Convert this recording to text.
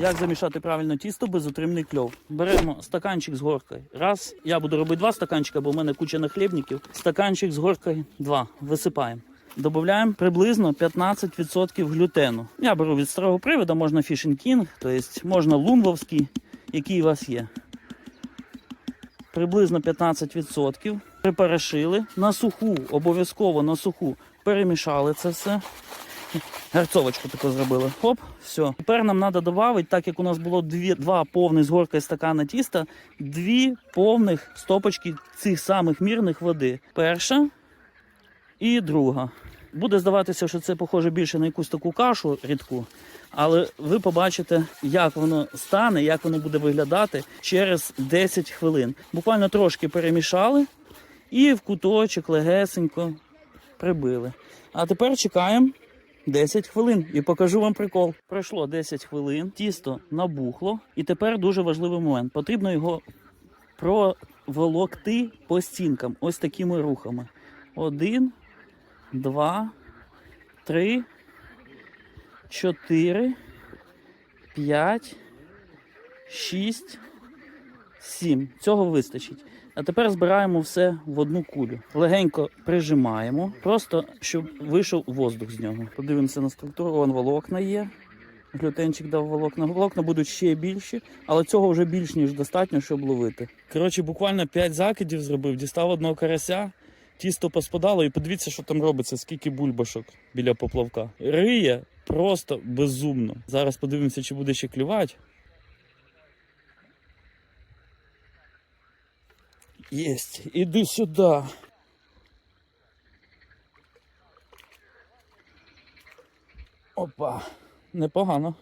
Як замішати правильно тісто без отримний кльов? Беремо стаканчик з горкою. Раз, я буду робити два стаканчика, бо в мене куча нахлібників. Стаканчик з горкою два. Висипаємо. Додаємо приблизно 15% глютену. Я беру від старого приводу, можна King, тобто можна лунвовський, який у вас є. Приблизно 15%. Припорошили. На суху, обов'язково на суху перемішали це все. Герцовочку таку зробили. Хоп, все. Тепер нам треба додати, так як у нас було дві, два повних з горкою стакана тіста, дві повних стопочки цих самих мірних води. Перша і друга. Буде здаватися, що це похоже більше на якусь таку кашу рідку, але ви побачите, як воно стане, як воно буде виглядати через 10 хвилин. Буквально трошки перемішали і в куточок легесенько прибили. А тепер чекаємо 10 хвилин і покажу вам прикол. Пройшло 10 хвилин, тісто набухло, і тепер дуже важливий момент. Потрібно його проволокти по стінкам ось такими рухами. Один, два, три, чотири, п'ять, шість, сім. Цього вистачить. А тепер збираємо все в одну кулю. Легенько прижимаємо, просто щоб вийшов воздух з нього. Подивимося на структуру. Вон волокна є. Глютенчик дав волокна. Волокна будуть ще більші, але цього вже більш ніж достатньо, щоб ловити. Коротше, буквально 5 закидів зробив, дістав одного карася, тісто поспадало, і подивіться, що там робиться, скільки бульбашок біля поплавка. Риє просто безумно. Зараз подивимося, чи буде ще клювати. Єсть, іди сюди. Опа, непогано.